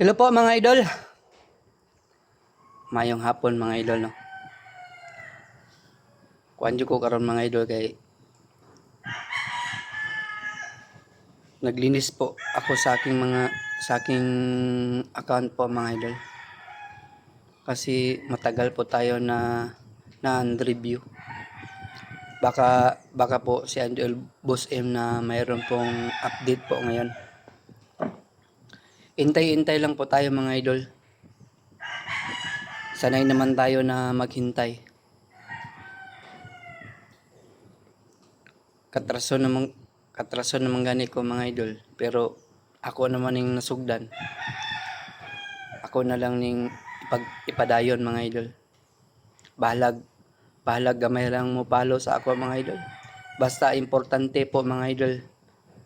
Hello po mga idol. Mayong hapon mga idol no. Kuan ko karon mga idol kay naglinis po ako sa aking mga sa aking account po mga idol. Kasi matagal po tayo na na review. Baka baka po si Idol Boss M na mayroon pong update po ngayon. Intay-intay lang po tayo mga idol. Sanay naman tayo na maghintay. Katraso naman katraso naman gani ko mga idol, pero ako naman ning nasugdan. Ako na lang ning ipag, ipadayon mga idol. Bahalag bahalag gamay lang mo palo sa ako mga idol. Basta importante po mga idol.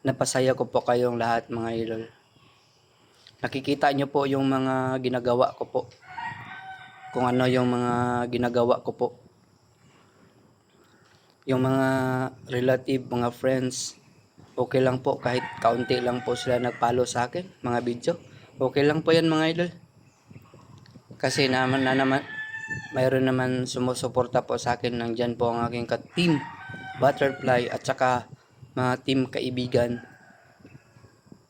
Napasaya ko po kayong lahat mga idol. Nakikita nyo po yung mga ginagawa ko po. Kung ano yung mga ginagawa ko po. Yung mga relative, mga friends, okay lang po kahit kaunti lang po sila nagpalo sa akin, mga video. Okay lang po yan mga idol. Kasi naman na naman, mayroon naman sumusuporta po sa akin. Nandyan po ang aking ka-team, Butterfly, at saka mga team kaibigan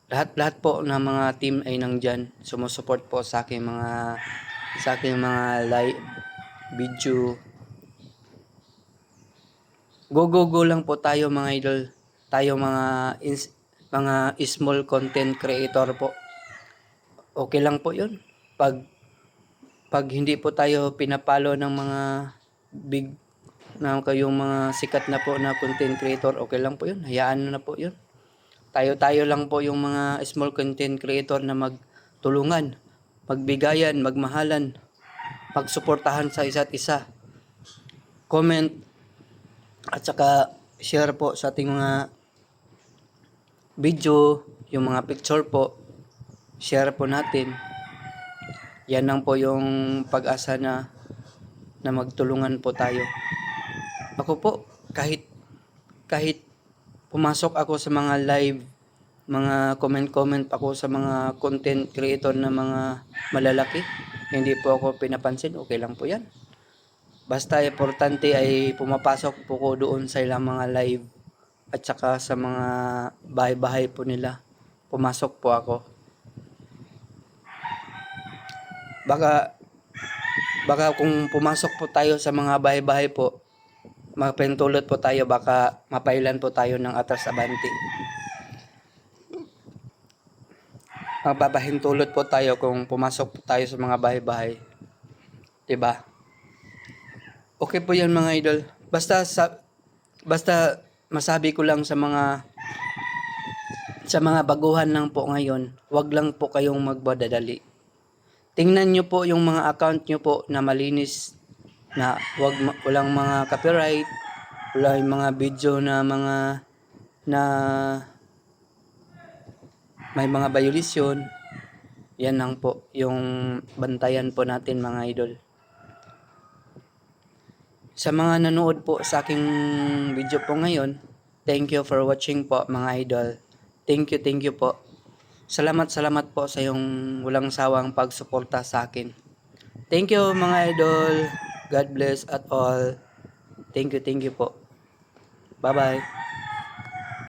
lahat-lahat po ng mga team ay nandyan. Sumusuport po sa aking mga sa aking mga live video. Go go go lang po tayo mga idol. Tayo mga ins, mga small content creator po. Okay lang po yun. Pag pag hindi po tayo pinapalo ng mga big na kayong mga sikat na po na content creator okay lang po yun. Hayaan na po yun tayo-tayo lang po yung mga small content creator na magtulungan, magbigayan, magmahalan, magsuportahan sa isa't isa. Comment at saka share po sa ating mga video, yung mga picture po, share po natin. Yan lang po yung pag-asa na na magtulungan po tayo. Ako po, kahit kahit pumasok ako sa mga live, mga comment-comment ako sa mga content creator na mga malalaki. Hindi po ako pinapansin, okay lang po yan. Basta importante ay pumapasok po ko doon sa ilang mga live at saka sa mga bahay-bahay po nila. Pumasok po ako. Baka baka kung pumasok po tayo sa mga bahay-bahay po, mapentulot po tayo baka mapailan po tayo ng atras abanti. Magpapahintulot po tayo kung pumasok po tayo sa mga bahay-bahay. 'Di ba? Okay po 'yan mga idol. Basta sa basta masabi ko lang sa mga sa mga baguhan lang po ngayon, wag lang po kayong magbadadali. Tingnan nyo po yung mga account nyo po na malinis na wag walang mga copyright, wala yung mga video na mga na may mga violation. Yan lang po yung bantayan po natin mga idol. Sa mga nanood po sa aking video po ngayon, thank you for watching po mga idol. Thank you, thank you po. Salamat, salamat po sa yung walang sawang pagsuporta sa akin. Thank you mga idol. God bless at all. Thank you, thank you po. Bye-bye.